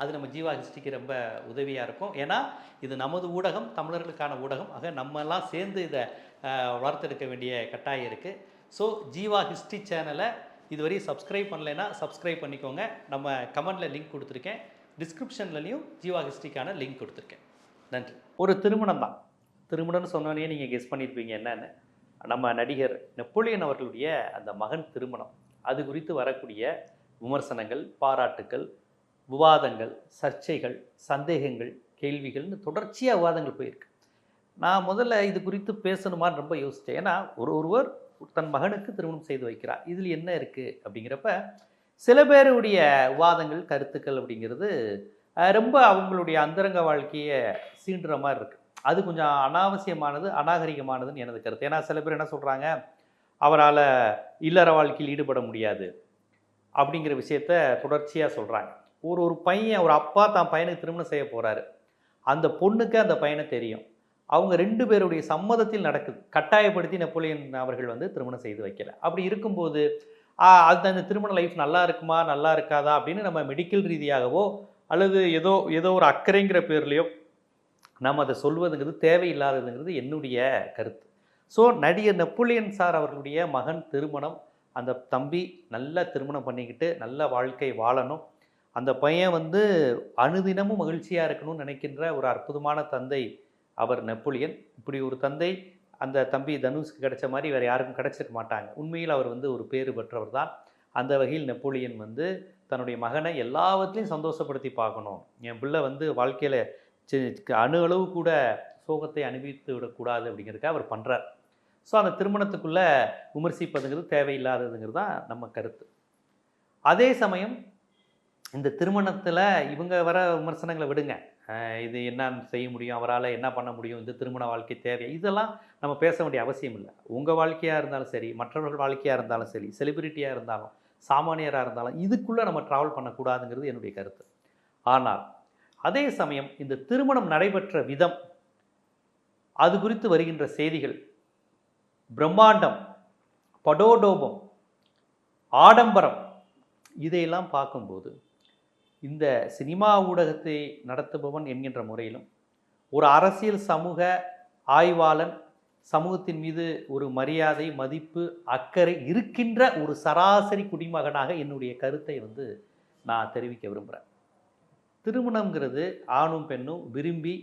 அது நம்ம ஜீவா ஹிஸ்ட்ரிக்கு ரொம்ப உதவியாக இருக்கும். ஏன்னா இது நமது ஊடகம் தமிழர்களுக்கான ஊடகம். ஆக நம்ம எல்லாம் சேர்ந்து இதை வளர்த்தெடுக்க வேண்டிய கட்டாயம் இருக்குது ஸோ ஜீவா ஹிஸ்ட்ரி சேனலை இதுவரை சப்ஸ்கிரைப் பண்ணலைன்னா சப்ஸ்கிரைப் பண்ணிக்கோங்க. நம்ம கமெண்டில் லிங்க் கொடுத்துருக்கேன். டிஸ்கிரிப்ஷன்லையும் ஜீவா ஹிஸ்ட்ரிக்கான லிங்க் கொடுத்துருக்கேன். நன்றி. ஒரு திருமணம் தான். திருமணம்னு சொன்னோன்னே நீங்கள் கெஸ் பண்ணியிருப்பீங்க என்னென்னு. நம்ம நடிகர் நெப்போலியன் அவர்களுடைய அந்த மகன் திருமணம். அது குறித்து வரக்கூடிய விமர்சனங்கள் பாராட்டுக்கள் விவாதங்கள் சர்ச்சைகள் சந்தேகங்கள் கேள்விகள்னு தொடர்ச்சியாக விவாதங்கள் போயிருக்கு. நான் முதல்ல இது குறித்து பேசணுமான்னு ரொம்ப யோசித்தேன் ஏன்னா ஒரு ஒருவர் தன் மகனுக்கு திருமணம் செய்து வைக்கிறார். இதில் என்ன இருக்குது அப்படிங்கிறப்ப சில பேருடைய விவாதங்கள் கருத்துக்கள் அப்படிங்கிறது ரொம்ப அவங்களுடைய அந்தரங்க வாழ்க்கையை சீண்டுற மாதிரி இருக்குது அது கொஞ்சம் அனாவசியமானது அநாகரிகமானதுன்னு எனது கருத்து. ஏன்னா சில பேர் என்ன சொல்கிறாங்க அவரால் இல்லற வாழ்க்கையில் ஈடுபட முடியாது அப்படிங்கிற விஷயத்த தொடர்ச்சியாக சொல்கிறாங்க ஒரு ஒரு பையன் ஒரு அப்பா தான் பையனுக்கு திருமணம் செய்ய போகிறாரு அந்த பொண்ணுக்கு அந்த பையனை தெரியும். அவங்க ரெண்டு பேருடைய சம்மதத்தில் நடக்குது. கட்டாயப்படுத்தி நெப்போலியன் அவர்கள் வந்து திருமணம் செய்து வைக்கல. அப்படி இருக்கும்போது அது அந்த திருமண லைஃப் நல்லா இருக்குமா? நல்லா இருக்காதா? அப்படின்னு நம்ம மெடிக்கல் ரீதியாகவோ அல்லது ஏதோ ஏதோ ஒரு அக்கறைங்கிற பேர்லேயோ நம்ம அதை சொல்வதுங்கிறது தேவையில்லாததுங்கிறது என்னுடைய கருத்து. ஸோ நடிகர் நெப்போலியன் சார் அவர்களுடைய மகன் திருமணம் அந்த தம்பி நல்லா திருமணம் பண்ணிக்கிட்டு நல்ல வாழ்க்கை வாழணும். அந்த பையன் வந்து அனுதினமும் மகிழ்ச்சியாக இருக்கணும்னு நினைக்கின்ற ஒரு அற்புதமான தந்தை அவர் நெப்போலியன். இப்படி ஒரு தந்தை அந்த தம்பி தனுஷ்க்கு கிடைச்ச மாதிரி வேறு யாருக்கும் கிடைச்சிருக்க மாட்டாங்க. உண்மையில் அவர் வந்து ஒரு பேறு பெற்றவர் தான். அந்த வகையில் நெப்போலியன் வந்து தன்னுடைய மகனை எல்லாவற்றையும் சந்தோஷப்படுத்தி பார்க்கணும். என் பிள்ளை வந்து வாழ்க்கையில் அணு அளவு கூட சோகத்தை அனுபவித்து விடக்கூடாது அப்படிங்கிறதுக்காக அவர் பண்ணுறார் ஸோ அந்த திருமணத்துக்குள்ளே விமர்சிப்பதுங்கிறது தேவையில்லாததுங்கிறது தான் நம்ம கருத்து. அதே சமயம் இந்த திருமணத்தில் இவங்க வர விமர்சனங்களை விடுங்க. இது என்ன செய்ய முடியும்? அவரால் என்ன பண்ண முடியும்? இந்த திருமண வாழ்க்கை தேவை. இதெல்லாம் நம்ம பேச வேண்டிய அவசியம் இல்லை. உங்கள் வாழ்க்கையாக இருந்தாலும் சரி மற்றவர்கள் வாழ்க்கையாக இருந்தாலும் சரி செலிபிரிட்டியாக இருந்தாலும் சாமானியராக இருந்தாலும் இதுக்குள்ளே நம்ம ட்ராவல் பண்ணக்கூடாதுங்கிறது என்னுடைய கருத்து. ஆனால் அதே சமயம் இந்த திருமணம் நடைபெற்ற விதம் அது குறித்து வருகின்ற செய்திகள் பிரம்மாண்டம் படோடோபம் ஆடம்பரம் இதையெல்லாம் பார்க்கும்போது இந்த சினிமா ஊடகத்தை நடத்துபவன் என்கின்ற முறையிலும் ஒரு அரசியல் சமூக ஆய்வாளன் சமூகத்தின் மீது ஒரு மரியாதை மதிப்பு அக்கறை இருக்கின்ற ஒரு சராசரி குடிமகனாக என்னுடைய கருத்தை வந்து நான் தெரிவிக்க விரும்புகிறேன் திருமணம்ங்கிறது ஆணும் பெண்ணும் விரும்பி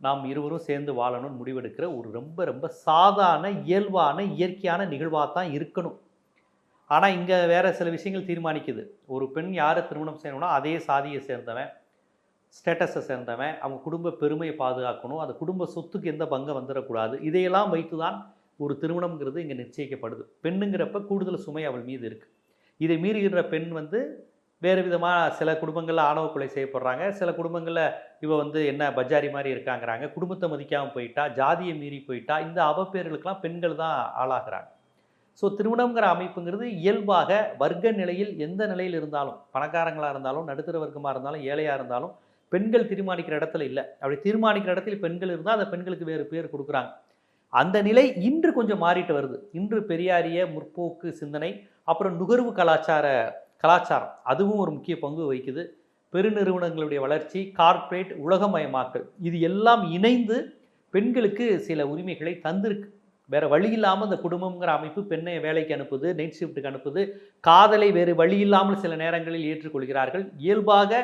நாம் இருவரும் சேர்ந்து வாழணும்னு முடிவெடுக்கிற ஒரு ரொம்ப ரொம்ப சாதாரண இயல்பான இயற்கையான நிகழ்வாக தான் இருக்கணும். ஆனால் இங்கே வேறு சில விஷயங்கள் தீர்மானிக்குது. ஒரு பெண் யாரை திருமணம் செய்யணும்னா அதே சாதியை சேர்ந்தவன் ஸ்டேட்டஸை சேர்ந்தவன் அவங்க குடும்ப பெருமையை பாதுகாக்கணும் அந்த குடும்ப சொத்துக்கு எந்த பங்கம் வந்துடக்கூடாது இதையெல்லாம் வைத்து தான் ஒரு திருமணம்ங்கிறது இங்கே நிச்சயிக்கப்படுது. பெண்ணுங்கிறப்ப கூடுதல் சுமை அவள் மீது இருக்குது இதை மீறுகின்ற பெண் வந்து வேறு விதமாக சில குடும்பங்களில் ஆணவ கொலை செய்யப்படுறாங்க சில குடும்பங்களில் இவ வந்து என்ன பஜாரி மாதிரி இருக்காங்கிறாங்க குடும்பத்தை மதிக்காமல் போயிட்டா ஜாதியை மீறி போயிட்டா இந்த அவப்பேர்களுக்கெல்லாம் பெண்கள் தான் ஆளாகிறாங்க. ஸோ திருமணம்ங்கிற அமைப்புங்கிறது இயல்பாக வர்க்க நிலையில் எந்த நிலையில் இருந்தாலும் பணக்காரங்களாக இருந்தாலும் நடுத்தர வர்க்கமாக இருந்தாலும் ஏழையாக இருந்தாலும் பெண்கள் தீர்மானிக்கிற இடத்துல இல்லை. அப்படி தீர்மானிக்கிற இடத்துல பெண்கள் இருந்தால் அந்த பெண்களுக்கு வேறு பேர் கொடுக்குறாங்க. அந்த நிலை இன்று கொஞ்சம் மாறிட்டு வருது. இன்று பெரியாரிய முற்போக்கு சிந்தனை அப்புறம் நுகர்வு கலாச்சார கலாச்சாரம் அதுவும் ஒரு முக்கிய பங்கு வகிக்குது. பெருநிறுவனங்களுடைய வளர்ச்சி கார்ப்பரேட் உலகமயமாக்கல் இது எல்லாம் இணைந்து பெண்களுக்கு சில உரிமைகளை தந்திருக்கு. வேறு வழி இல்லாமல் இந்த குடும்பம்ங்கிற அமைப்பு பெண்ணை வேலைக்கு அனுப்புது நைட் ஷிஃப்ட்டுக்கு அனுப்புது. காதலை வேறு வழி இல்லாமல் சில நேரங்களில் ஏற்றுக்கொள்கிறார்கள். இயல்பாக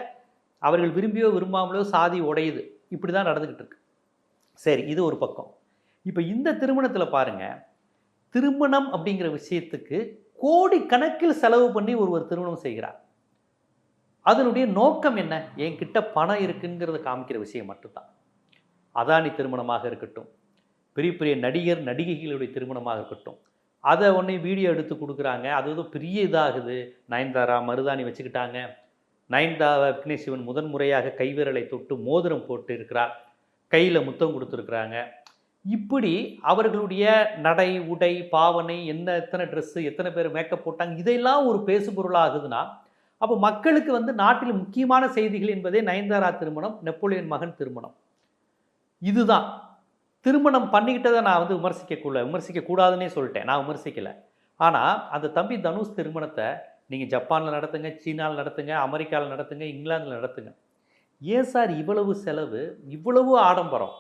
அவர்கள் விரும்பியோ விரும்பாமலோ சாதி உடையுது. இப்படி தான் நடந்துக்கிட்டு இருக்கு. சரி இது ஒரு பக்கம். இப்போ இந்த திருமணத்தில் பாருங்கள் திருமணம் அப்படிங்கிற விஷயத்துக்கு கோடி கணக்கில் செலவு பண்ணி ஒருவர் திருமணம் செய்கிறார். அதனுடைய நோக்கம் என்ன? என்கிட்ட பணம் இருக்குங்கிறத காமிக்கிற விஷயம் மட்டும்தான். அதானி திருமணமாக இருக்கட்டும். பெரிய பெரிய நடிகர் நடிகைகளுடைய திருமணமாக இருக்கட்டும். அதை உடனே வீடியோ எடுத்து கொடுக்குறாங்க. அது ஏதோ பெரிய இதாகுது. நயன்தாரா மருதாணி வச்சுக்கிட்டாங்க. நயன்தாரா விக்னேஷ் முதன்முறையாக முதன் முறையாக கைவிரலை தொட்டு மோதிரம் போட்டு இருக்கிறார். கையில் முத்தம் கொடுத்துருக்குறாங்க. இப்படி அவர்களுடைய நடை உடை பாவனை என்ன எத்தனை ட்ரெஸ்ஸு எத்தனை பேர் மேக்கப் போட்டாங்க இதெல்லாம் ஒரு பேசுபொருளாகுதுன்னா அப்போ மக்களுக்கு வந்து நாட்டில் முக்கியமான செய்திகள் என்பதே நயன்தாரா திருமணம் நெப்போலியன் மகன் திருமணம். இதுதான். திருமணம் பண்ணிக்கிட்டதை நான் வந்து விமர்சிக்கக்குள்ள விமர்சிக்கக்கூடாதுன்னே சொல்லிட்டேன். நான் விமர்சிக்கலை. ஆனால் அந்த தம்பி தனுஷ் திருமணத்தை நீங்கள் ஜப்பானில் நடத்துங்க சீனாவில் நடத்துங்க அமெரிக்காவில் நடத்துங்க இங்கிலாந்தில் நடத்துங்க. ஏன் சார் இவ்வளவு செலவு? இவ்வளவு ஆடம்பரம்.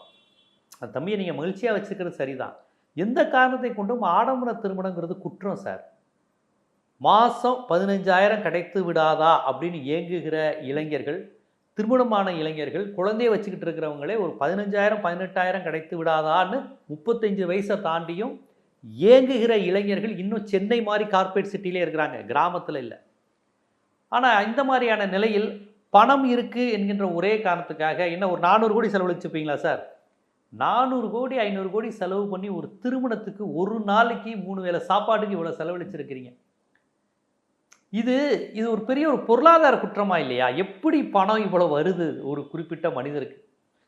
அந்த தம்பியை நீங்கள் மகிழ்ச்சியாக வச்சுக்கிறது சரிதான். எந்த காரணத்தை கொண்டும் ஆடம்பர திருமணங்கிறது குற்றம் சார். மாதம் பதினஞ்சாயிரம் கிடைத்து விடாதா அப்படின்னு ஏங்குகிற இளைஞர்கள் திருமணமான இளைஞர்கள் குழந்தைய வச்சுக்கிட்டு இருக்கிறவங்களே ஒரு பதினஞ்சாயிரம் பதினெட்டாயிரம் கிடைத்து விடாதான்னு முப்பத்தஞ்சு வயசை தாண்டியும் ஏங்குகிற இளைஞர்கள் இன்னும் சென்னை மாதிரி கார்ப்பரேட் சிட்டிலே இருக்கிறாங்க கிராமத்தில் இல்லை. ஆனால் இந்த மாதிரியான நிலையில் பணம் இருக்குது என்கின்ற ஒரே காரணத்துக்காக என்ன ஒரு நானூறு கோடி செலவழிச்சுப்பீங்களா சார்? நானூறு கோடி ஐநூறு கோடி செலவு பண்ணி ஒரு திருமணத்துக்கு ஒரு நாளைக்கு மூணு வேளை சாப்பாட்டுக்கு இவ்வளோ செலவழிச்சிருக்கிறீங்க. இது இது ஒரு பெரிய ஒரு பொருளாதார குற்றமா இல்லையா? எப்படி பணம் இவ்வளோ வருது? ஒரு குறிப்பிட்ட மனிதருக்கு.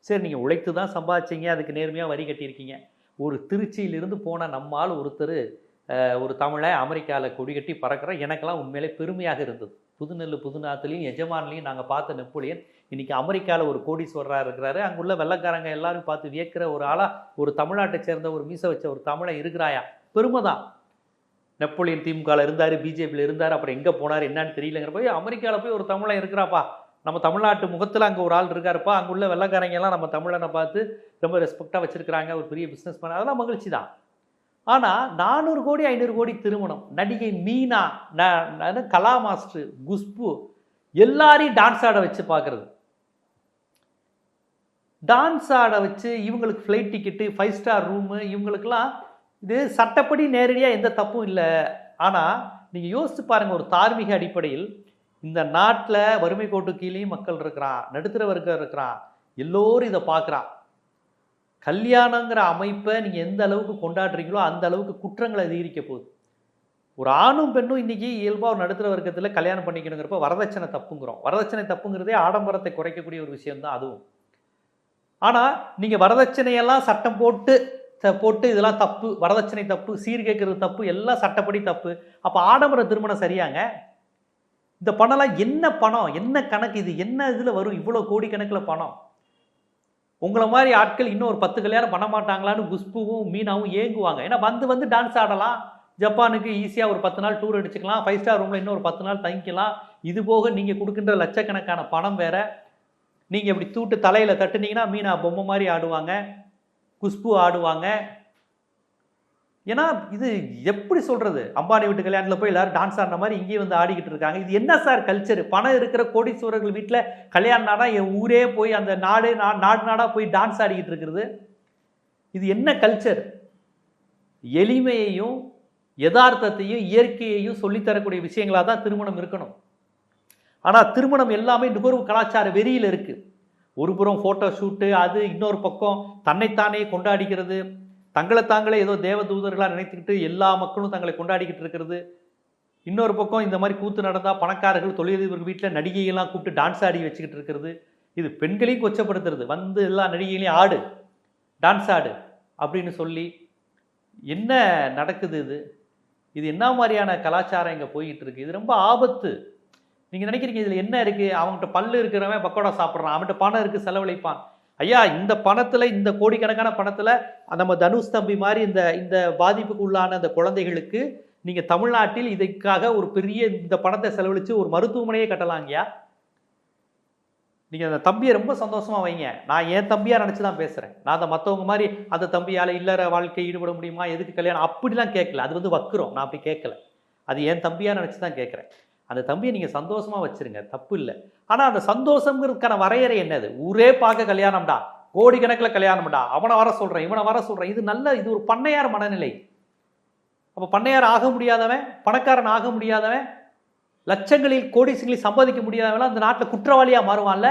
சரி நீங்கள் உழைத்து தான் சம்பாதிச்சீங்க அதுக்கு நேர்மையாக வரி கட்டியிருக்கீங்க. ஒரு திருச்சியிலிருந்து போன நம்மால் ஒருத்தர் ஒரு தமிழை அமெரிக்காவில் கொடி கட்டி பறக்கிற எனக்கெல்லாம் உண்மையிலே பெருமையாக இருந்தது. புதுநெல் புதுநாத்துலேயும் எஜமான்லையும் நாங்கள் பார்த்த நெப்போலியன் இன்றைக்கி அமெரிக்காவில் ஒரு கோடீஸ்வரராக இருக்கிறாரு. அங்குள்ள வெள்ளக்காரங்க எல்லாரும் பார்த்து வியக்கிற ஒரு ஆளாக ஒரு தமிழ்நாட்டை சேர்ந்த ஒரு மீசை வச்ச ஒரு தமிழை இருக்கிறாயா? பெருமை தான் நெப்போலியன் திமுகவில் இருந்தார் பிஜேபியில் இருந்தார் அப்புறம் எங்கே போனார் என்னன்னு தெரியலங்கிற போய் அமெரிக்காவில் போய் ஒரு தமிழன் இருக்கிறாப்பா நம்ம தமிழ்நாட்டு முகத்தில் அங்கே ஒரு ஆள் இருக்காருப்பா. அங்குள்ள வெள்ளக்காரங்கெல்லாம் நம்ம தமிழனை பார்த்து ரொம்ப ரெஸ்பெக்டாக வச்சுருக்கிறாங்க. ஒரு பெரிய பிஸ்னஸ் மேன் அதெல்லாம் மகிழ்ச்சி தான். ஆனால் நானூறு கோடி ஐநூறு கோடி திருமணம் நடிகை மீனா ந- ந- கலா மாஸ்டர் குஷ்பு எல்லாரையும் டான்ஸ் ஆட வச்சு பார்க்குறது. டான்ஸ் ஆட வச்சு இவங்களுக்கு flight ticket five star room இவங்களுக்கெல்லாம் இது சட்டப்படி நேரடியாக எந்த தப்பும் இல்லை. ஆனால் நீங்கள் யோசித்து பாருங்கள் ஒரு தார்மீக அடிப்படையில் இந்த நாட்டில் வறுமை கோட்டு கீழேயும் மக்கள் இருக்கிறான் நடுத்தர வர்க்கம் இருக்கிறான் எல்லோரும் இதை பார்க்குறான். கல்யாணங்கிற அமைப்பை நீங்கள் எந்த அளவுக்கு கொண்டாடுறீங்களோ அந்த அளவுக்கு குற்றங்களை அதிகரிக்க போகுது. ஒரு ஆணும் பெண்ணும் இன்றைக்கி இயல்பாக ஒரு நடுத்தர வர்க்கத்தில் கல்யாணம் பண்ணிக்கணுங்கிறப்ப வரதட்சணை தப்புங்கிறோம். வரதட்சணை தப்புங்கிறதே ஆடம்பரத்தை குறைக்கக்கூடிய ஒரு விஷயம்தான் அதுவும். ஆனால் நீங்கள் வரதட்சணையெல்லாம் சட்டம் போட்டு போட்டு இதெல்லாம் தப்பு வரதட்சணை தப்பு சீர் கேட்கறது தப்பு எல்லாம் சட்டப்படி தப்பு. அப்போ ஆடம்பர திருமணம் சரியாங்க? இந்த பணம்லாம் என்ன பணம்? என்ன கணக்கு இது? என்ன இதில் வரும்? இவ்வளோ கோடிக்கணக்கில் பணம். உங்களை மாதிரி ஆட்கள் இன்னும் ஒரு பத்து கல்யாணம் பண்ண மாட்டாங்களான்னு குஷ்புவும் மீனாவும் ஏங்குவாங்க. ஏன்னா வந்து வந்து டான்ஸ் ஆடலாம். ஜப்பானுக்கு ஈஸியாக ஒரு பத்து நாள் டூர் அடிச்சுக்கலாம் ஃபைவ் ஸ்டார் ரூமில் இன்னும் ஒரு பத்து நாள் தங்கிக்கலாம். இது போக நீங்கள் கொடுக்கின்ற லட்சக்கணக்கான பணம் வேற. நீங்கள் இப்படி தூட்டு தலையில் தட்டுனீங்கன்னா மீனா பொம்மை மாதிரி ஆடுவாங்க. குஷ்பு ஆடுவாங்க. ஏன்னா இது எப்படி சொல்கிறது அம்பானி வீட்டு கல்யாணத்தில் போய் எல்லாரும் டான்ஸ் ஆடின மாதிரி இங்கேயும் வந்து ஆடிக்கிட்டு இருக்காங்க. இது என்ன சார் கல்ச்சர் பணம் இருக்கிற கோடீஸ்வரர்கள் வீட்டில் கல்யாணம் நாடாக என் ஊரே போய் அந்த நாடு நா- நாடு நாடாக போய் டான்ஸ் ஆடிக்கிட்டு இருக்கிறது. இது என்ன கல்ச்சர் எளிமையையும் யதார்த்தத்தையும் இயற்கையையும் சொல்லித்தரக்கூடிய விஷயங்களாக தான் திருமணம் இருக்கணும். ஆனால் திருமணம் எல்லாமே நுகர்வு கலாச்சார வெறியில் இருக்குது ஒரு புறம் ஃபோட்டோ ஷூட்டு அது இன்னொரு பக்கம் தன்னைத்தானே கொண்டாடிக்கிறது. தங்களை தாங்களே ஏதோ தேவதூதர்களாக நினைத்துக்கிட்டு எல்லா மக்களும் தங்களை கொண்டாடிக்கிட்டு இருக்கிறது. இன்னொரு பக்கம் இந்த மாதிரி கூத்து நடந்தால் பணக்காரர்கள் தொழிலதிபர்கள் வீட்டில் நடிகையெல்லாம் கூப்பிட்டு டான்ஸ் ஆடி வச்சுக்கிட்டு இருக்கிறது. இது பெண்களையும் கொச்சப்படுத்துறது. வந்து எல்லா நடிகைகளையும் ஆடு டான்ஸ் ஆடு அப்படின்னு சொல்லி என்ன நடக்குது இது? இது என்ன மாதிரியான கலாச்சாரம் இங்கே போய்கிட்டு இருக்கு? இது ரொம்ப ஆபத்து. நீங்கள் நினைக்கிறீங்க இதில் என்ன இருக்குது அவன்கிட்ட பல்லு இருக்கிறவன் பக்கோடா சாப்பிட்றான். அவன்கிட்ட பணம் இருக்குது செலவழிப்பான். ஐயா இந்த பணத்தில் இந்த கோடிக்கணக்கான பணத்தில் நம்ம தனுஷ் தம்பி மாதிரி இந்த இந்த பாதிப்புக்கு உள்ளான அந்த குழந்தைகளுக்கு நீங்கள் தமிழ்நாட்டில் இதுக்காக ஒரு பெரிய இந்த பணத்தை செலவழித்து ஒரு மருத்துவமனையே கட்டலாங்கய்யா நீங்கள் அந்த தம்பியை ரொம்ப சந்தோஷமாக வைங்க. நான் என் தம்பியாக நினச்சி தான் பேசுகிறேன் நான் அந்த மற்றவங்க மாதிரி அந்த தம்பியால் இல்லற வாழ்க்கை ஈடுபட முடியுமா? எதுக்கு கல்யாணம்? அப்படிலாம் கேட்கல. அது வந்து வக்குறோம் நான் அப்படி கேட்கல. அது என் தம்பியாக நினச்சி தான் கேட்குறேன். அந்த தம்பியை நீங்கள் சந்தோஷமாக வச்சிருங்க தப்பு இல்லை. ஆனால் அந்த சந்தோஷங்கிறதுக்கான வரையறை என்னது? ஊரே பார்க்க கல்யாணம்டா. கோடிக்கணக்கில் கல்யாணம்டா. அவனை வர சொல்கிறேன் இவனை வர சொல்கிறேன் இது நல்ல இது ஒரு பண்ணையார் மனநிலை. அப்போ பண்ணையார் ஆக முடியாதவன் பணக்காரன் ஆக முடியாதவன் லட்சங்களில் கோடிகளில் சம்பாதிக்க முடியாதவன் அந்த நாட்டில் குற்றவாளியாக மாறுவான்ல?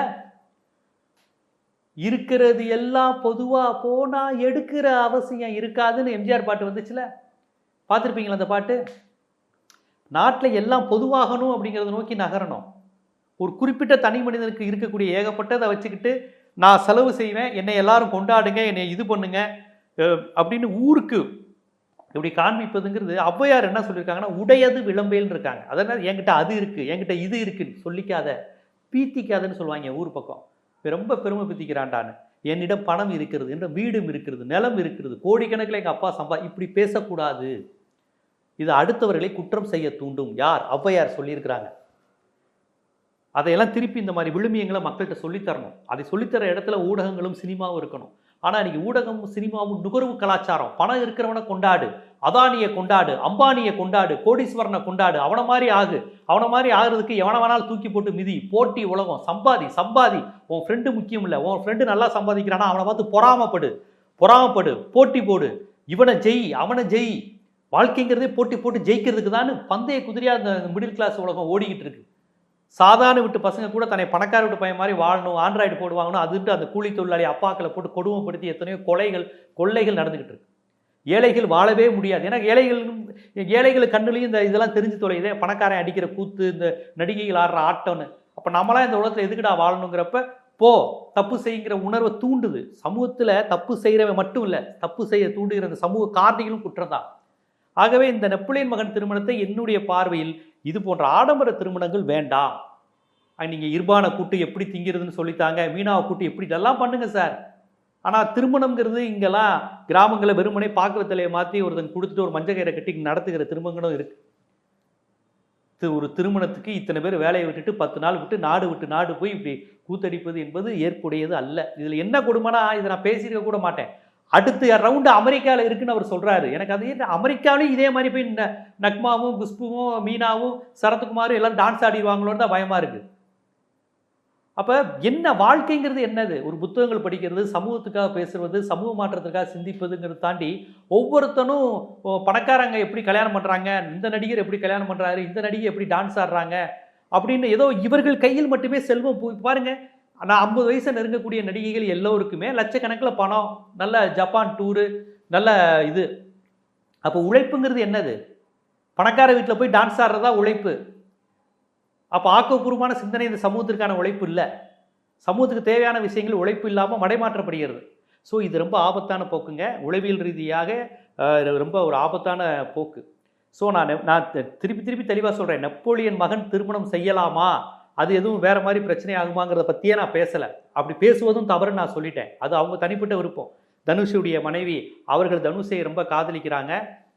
இருக்கிறது எல்லாம் பொதுவாக போனால் எடுக்கிற அவசியம் இருக்காதுன்னு எம்ஜிஆர் பாட்டு வந்துச்சுல? பார்த்துருப்பீங்களா அந்த பாட்டு? நாட்டில் எல்லாம் பொதுவாகணும் அப்படிங்கிறத நோக்கி நகரணும். ஒரு குறிப்பிட்ட தனி மனிதனுக்கு இருக்கக்கூடிய ஏகப்பட்டதை வச்சுக்கிட்டு நான் செலவு செய்வேன் என்னை எல்லாரும் கொண்டாடுங்க என்னை இது பண்ணுங்க அப்படின்னு ஊருக்கு இப்படி காண்பிப்பதுங்கிறது ஔவையார் என்ன சொல்லியிருக்காங்கன்னா உடையது விளம்பேல்னு இருக்காங்க. அதனால் என்கிட்ட அது இருக்குது என்கிட்ட இது இருக்குன்னு சொல்லிக்காத பீத்திக்காதன்னு சொல்லுவாங்க ஊர் பக்கம். ரொம்ப பெருமை பீத்திக்கிறான்டான்னு. என்னிடம் பணம் இருக்கிறது என்னிடம் வீடும் இருக்கிறது நிலம் இருக்கிறது கோடிக்கணக்கில் எங்கள் அப்பா சம்பா இப்படி பேசக்கூடாது. இது அடுத்தவர்களை குற்றம் செய்ய தூண்டும். யார்? ஔவையார் சொல்லியிருக்கிறாங்க. அதையெல்லாம் திருப்பி இந்த மாதிரி விழுமியங்களை மக்கள்கிட்ட சொல்லித்தரணும். அதை சொல்லித்தர இடத்துல ஊடகங்களும் சினிமாவும் இருக்கணும். ஆனால் இன்னைக்கு ஊடகமும் சினிமாவும் நுகர்வு கலாச்சாரம். பணம் இருக்கிறவனை கொண்டாடு அதானியை கொண்டாடு அம்பானியை கொண்டாடு கோடீஸ்வரனை கொண்டாடு அவனை மாதிரி ஆகு. அவனை மாதிரி ஆகுறதுக்கு எவனை வேணாலும் தூக்கி போட்டு மிதி. போட்டி உலகம். சம்பாதி சம்பாதி. உன் ஃப்ரெண்டு முக்கியம் இல்லை. உன் ஃப்ரெண்டு நல்லா சம்பாதிக்கிறானா அவனை பார்த்து பொறாமப்படு. பொறாமப்படு. போட்டி போடு. இவனை ஜெய் அவனை ஜெய். வாழ்க்கைங்கிறதே போட்டி போட்டு ஜெயிக்கிறதுக்கு தான் பந்தய குதிரையாக இந்த மிடில் கிளாஸ் உலகம் ஓடிக்கிட்டு இருக்கு. சாதாரண விட்டு பசங்க கூட தன்னை பணக்கார விட்டு பையன் மாதிரி வாழணும் ஆண்ட்ராய்டு போடு வாங்கணும் அதுட்டு அந்த கூலி தொழிலாளி அப்பாக்களை போட்டு கொடுமைப்படுத்தி எத்தனையோ கொலைகள் கொள்ளைகள் நடந்துகிட்டு இருக்கு. ஏழைகள் வாழவே முடியாது. ஏன்னா ஏழைகள் ஏழைகள் கண்ணுலையும் இந்த இதெல்லாம் தெரிஞ்சு தொலையுதே பணக்காரன் அடிக்கிற கூத்து இந்த நடிகைகள் ஆடுற ஆட்டம்னு. அப்போ நம்மளாம் இந்த உலகத்தில் எதுக்குடா வாழணுங்கிறப்ப போ தப்பு செய்யுங்கிற உணர்வை தூண்டுது. சமூகத்தில் தப்பு செய்கிறவன் மட்டும் இல்லை தப்பு செய்ய தூண்டுகிற அந்த சமூக காரணிகளும் குற்றம் தான் ஆகவே இந்த நெப்புளியன் மகன் திருமணத்தை என்னுடைய பார்வையில் இது போன்ற ஆடம்பர திருமணங்கள் வேண்டாம். நீங்கள் இர்பான கூட்டு எப்படி திங்கிறதுன்னு சொல்லித்தாங்க மீனாவை கூட்டு எப்படி இதெல்லாம் பண்ணுங்க சார். ஆனால் திருமணங்கிறது இங்கெல்லாம் கிராமங்களை வெறுமனே பாக்குற மாற்றி ஒருத்தன் கொடுத்துட்டு ஒரு மஞ்சள் கயிறை கட்டி நடத்துகிற திருமணங்களும் இருக்கு. ஒரு திருமணத்துக்கு இத்தனை பேர் வேலையை விட்டுட்டு பத்து நாள் விட்டு நாடு விட்டு நாடு போய் இப்படி கூத்தடிப்பது என்பது ஏற்புடையது அல்ல. இதில் என்ன கொடுமைனா இதை நான் பேசியிருக்க கூட மாட்டேன். அடுத்த ரவுண்டு அமெரிக்காவில் இருக்குன்னு அவர் சொல்கிறாரு எனக்கு அது என்ன அமெரிக்காவிலையும் இதே மாதிரி போய் ந- நக்மாவும் குஷ்புவும் மீனாவும் சரத்குமாரும் எல்லாம் டான்ஸ் ஆடிடுவாங்களோன்னு தான் பயமாக இருக்குது அப்போ என்ன வாழ்க்கைங்கிறது என்னது? ஒரு புத்தகங்கள் படிக்கிறது சமூகத்துக்காக பேசுறது சமூக மாற்றத்துக்காக சிந்திப்பதுங்கிறத தாண்டி ஒவ்வொருத்தனும் பணக்காரங்க எப்படி கல்யாணம் பண்ணுறாங்க இந்த நடிகர் எப்படி கல்யாணம் பண்ணுறாரு இந்த நடிகை எப்படி டான்ஸ் ஆடுறாங்க? அப்படின்னு ஏதோ இவர்கள் கையில் மட்டுமே செல்வம். போய் ஆனால் ஐம்பது வயசை நெருங்கக்கூடிய நடிகைகள் எல்லோருக்குமே லட்சக்கணக்கில் பணம் நல்ல ஜப்பான் டூரு நல்ல இது. அப்போ உழைப்புங்கிறது என்னது? பணக்கார வீட்டில் போய் டான்ஸ் ஆடுறதா உழைப்பு? அப்போ ஆக்கப்பூர்வமான சிந்தனை இந்த சமூகத்திற்கான உழைப்பு இல்லை. சமூகத்துக்கு தேவையான விஷயங்கள் உழைப்பு இல்லாமல் மடைமாற்றப்படுகிறது. ஸோ இது ரொம்ப ஆபத்தான போக்குங்க. உளவியல் ரீதியாக ரொம்ப ஒரு ஆபத்தான போக்கு. ஸோ நான் நான் திருப்பி திருப்பி தெளிவாக சொல்கிறேன் நெப்போலியன் மகன் திருமணம் செய்யலாமா? அது எதுவும் வேற மாதிரி பிரச்சனை ஆகுமாங்கிறத பற்றியே நான் பேசலை. அப்படி பேசுவதும் தவறுன்னு நான் சொல்லிட்டேன். அது அவங்க தனிப்பட்ட விருப்பம். தனுஷுடைய மனைவி அவர்கள் தனுஷை ரொம்ப காதலிக்கிறாங்க.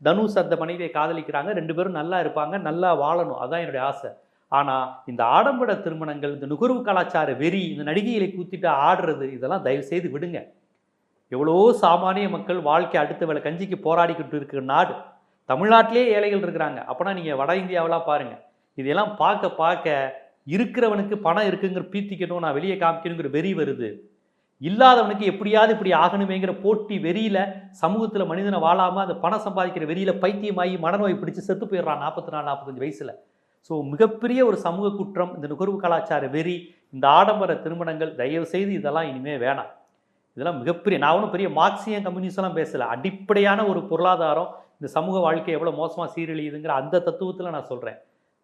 தனுஷ் அந்த மனைவியை காதலிக்கிறாங்க. ரெண்டு பேரும் நல்லா இருப்பாங்க நல்லா வாழணும். அதுதான் என்னுடைய ஆசை. ஆனால் இந்த ஆடம்பர திருமணங்கள் இந்த நுகர்வு கலாச்சார வெறி இந்த நடிகைகளை கூத்திட்டு ஆடுறது இதெல்லாம் தயவு செய்து விடுங்க. எவ்வளோ சாமானிய மக்கள் வாழ்க்கை அடுத்த வேலை கஞ்சிக்கு போராடிக்கிட்டு இருக்கிற நாடு. தமிழ்நாட்டிலே ஏழைகள் இருக்கிறாங்க. அப்போனா நீங்கள் வட இந்தியாவெலாம் பாருங்கள் இதெல்லாம் பார்க்க பார்க்க இருக்கிறவனுக்கு பணம் இருக்குங்கிற பீத்திக்கணும் நான் வெளியே காமிக்கணுங்கிற வெறி வருது. இல்லாதவனுக்கு எப்படியாவது இப்படி ஆகணுமேங்கிற போட்டி வெறியில் சமூகத்தில் மனிதனை வாழாமல் அந்த பணம் சம்பாதிக்கிற வெறியில் பைத்தியமாகி மனநோய் பிடிச்சி செத்து போயிடுறான் நாற்பத்தி நாலு நாற்பத்தஞ்சு வயசில். ஸோ மிகப்பெரிய ஒரு சமூக குற்றம் இந்த நுகர்வு கலாச்சார வெறி இந்த ஆடம்பர திருமணங்கள் தயவு செய்து இதெல்லாம் இனிமேல் வேணாம். இதெல்லாம் மிகப்பெரிய நான் ஒன்றும் பெரிய மார்க்சியம் கம்யூனிஸ்ட்லாம் பேசல. அடிப்படையான ஒரு பொருளாதாரம் இந்த சமூக வாழ்க்கை எவ்வளோ மோசமாக சீரழியுதுங்கிற அந்த தத்துவத்தில் நான் சொல்கிறேன்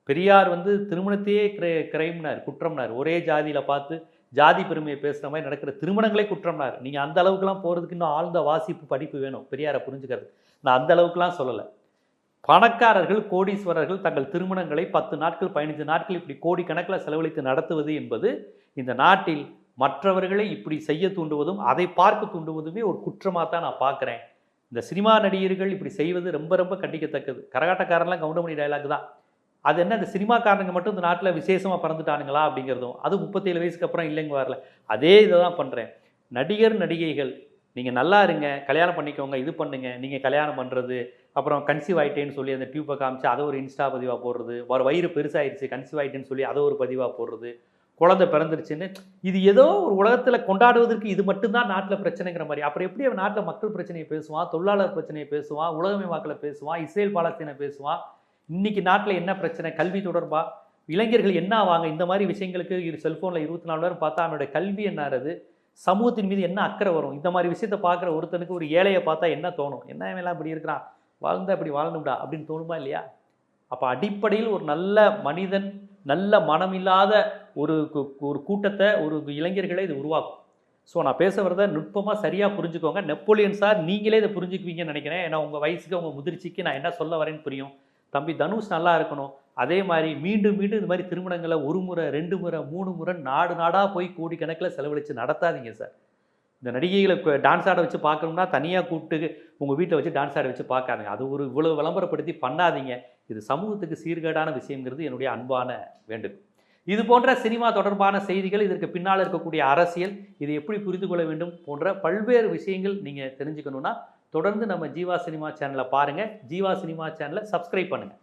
பெரியார் வந்து திருமணத்தையே கிரை கிரைம்னார் குற்றம்னார். ஒரே ஜாதியில் பார்த்து ஜாதி பெருமையை பேசுகிற மாதிரி நடக்கிற திருமணங்களே குற்றம்னார். நீங்கள் அந்த அளவுக்குலாம் போகிறதுக்கு இன்னும் ஆழ்ந்த வாசிப்பு படிப்பு வேணும் பெரியாரை புரிஞ்சுக்கிறது நான் அந்த அளவுக்குலாம் சொல்லலை. பணக்காரர்கள் கோடீஸ்வரர்கள் தங்கள் திருமணங்களை பத்து நாட்கள் பதினஞ்சு நாட்கள் இப்படி கோடிக்கணக்கில் செலவழித்து நடத்துவது என்பது இந்த நாட்டில் மற்றவர்களை இப்படி செய்ய தூண்டுவதும் அதை பார்க்க தூண்டுவதுமே ஒரு குற்றமாக தான் நான் பார்க்குறேன். இந்த சினிமா நடிகர்கள் இப்படி செய்வது ரொம்ப ரொம்ப கண்டிக்கத்தக்கது. கரகாட்டக்காரன்லாம் கவுண்டமணி டைலாக் தான். அது என்ன இந்த சினிமாக்காரனுங்க மட்டும் இந்த நாட்டில் விசேஷமாக பறந்துட்டானுங்களா அப்படிங்கிறதும். அது முப்பத்தேழு வயசுக்கு அப்புறம் இல்லைங்க வரல. அதே இதை தான் பண்ணுறேன் நடிகர் நடிகைகள் நீங்கள் நல்லா இருங்க கல்யாணம் பண்ணிக்கோங்க இது பண்ணுங்க நீங்கள் கல்யாணம் பண்ணுறது அப்புறம் கன்சீவ் ஆகிட்டேன்னு சொல்லி அந்த டியூப்பை காமிச்சு அதை ஒரு இன்ஸ்டா பதிவாக போடுறது ஒரு வயிறு பெருசாயிருச்சு கன்சீவ் ஆகிட்டேன்னு சொல்லி அதை ஒரு பதிவாக போடுறது குழந்தை பிறந்துருச்சுன்னு இது ஏதோ ஒரு உலகத்தில் கொண்டாடுவதற்கு இது மட்டும்தான் நாட்டில் பிரச்சனைங்கிற மாதிரி. அப்புறம் எப்படி அவன் நாட்டில் மக்கள் பிரச்சனையை பேசுவான் தொழிலாளர் பிரச்சனையை பேசுவான் உலகமயமாக்கலை பேசுவான் இஸ்ரேல் பாலஸ்தீனை பேசுவான் இன்னைக்கு நாட்டில் என்ன பிரச்சனை? கல்வி தொடர்பாக இளைஞர்கள் என்ன ஆவாங்க? இந்த மாதிரி விஷயங்களுக்கு இரு செல்ஃபோனில் இருபத்தி நாலு நேரம் பார்த்தா அவனுடைய கல்வி என்னறது சமூகத்தின் மீது என்ன அக்கறை வரும்? இந்த மாதிரி விஷயத்தை பார்க்குற ஒருத்தனுக்கு ஒரு ஏழையை பார்த்தா என்ன தோணும்? என்ன எல்லாம் இப்படி இருக்கிறான்? வாழ்ந்தா இப்படி வாழணும்டா அப்படின்னு தோணுமா இல்லையா? அப்போ அடிப்படையில் ஒரு நல்ல மனிதன் நல்ல மனமில்லாத ஒரு கு- ஒரு கூட்டத்தை ஒரு இளைஞர்களை இது உருவாக்கும். ஸோ நான் பேச வரத நுட்பமாக சரியாக புரிஞ்சுக்கோங்க. நெப்போலியன் சார் நீங்களே இதை புரிஞ்சுக்குவீங்கன்னு நினைக்கிறேன். ஏன்னா உங்கள் வயசுக்கு உங்கள் முதிர்ச்சிக்கு நான் என்ன சொல்ல வரேன்னு புரியும். தம்பி தனுஷ் நல்லா இருக்கணும். அதே மாதிரி மீண்டும் மீண்டும் இந்த மாதிரி திருமணங்களை ஒரு முறை ரெண்டு முறை மூணு முறை நாடு நாடாக போய் கோடிக்கணக்கில் செலவழித்து நடத்தாதீங்க சார் இந்த நடிகைகளை டான்ஸ் ஆட வச்சு பார்க்கணும்னா தனியாக கூப்பிட்டு உங்கள் வீட்டில் வச்சு டான்ஸ் ஆட வச்சு பார்க்காதீங்க. அது ஒரு இவ்வளோ விளம்பரப்படுத்தி பண்ணாதீங்க. இது சமூகத்துக்கு சீர்கேடான விஷயங்கிறது என்னுடைய அன்பான வேண்டுகோள். இது போன்ற சினிமா தொடர்பான செய்திகள் இதற்கு பின்னால் இருக்கக்கூடிய அரசியல் இதை எப்படி புரிந்து கொள்ள வேண்டும் போன்ற பல்வேறு விஷயங்கள் நீங்கள் தெரிஞ்சுக்கணுன்னா தொடர்ந்து நம்ம ஜீவா சினிமா சேனலை பாருங்கள் ஜீவா சினிமா சேனலை சப்ஸ்கிரைப் பண்ணுங்கள்